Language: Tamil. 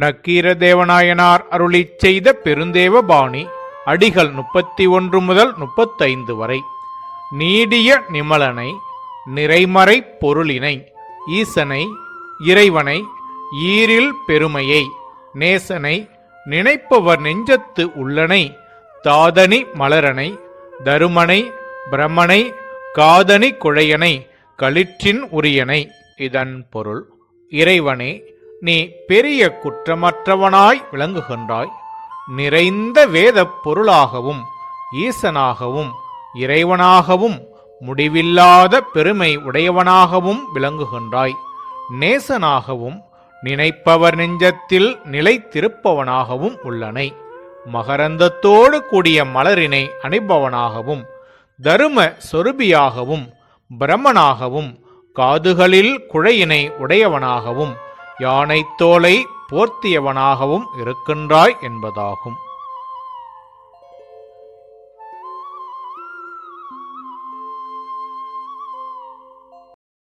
நக்கீரதேவநாயனார் அருளி செய்த பெருந்தேவபாணி அடிகள் முப்பத்தி ஒன்று முதல் முப்பத்தைந்து வரை. நீடிய நிமலனை நிறைமறை பொருளினை ஈசனை இறைவனை ஈரில் பெருமையை நேசனை நினைப்பவர் நெஞ்சத்து உள்ளனை தாதனி மலரனை தருமனை பிரமனை காதனி குழையனை களிற்றின் உரியனை. இதன் பொருள் இறைவனே நீ பெரிய குற்றமற்றவனாய் விளங்குகின்றாய். நிறைந்த வேதப் பொருளாகவும் ஈசனாகவும் இறைவனாகவும் முடிவில்லாத பெருமை உடையவனாகவும் விளங்குகின்றாய். நேசனாகவும் நினைப்பவர் நெஞ்சத்தில் நிலைத்திருப்பவனாகவும் உள்ளனை. மகரந்தத்தோடு கூடிய மலரினை அணிபவனாகவும் தரும சொருபியாகவும் பிரமனாகவும் காதுகளில் குழையினை உடையவனாகவும் யானைத்தோலை போர்த்தியவனாகவும் இருக்கின்றாய் என்பதாகும்.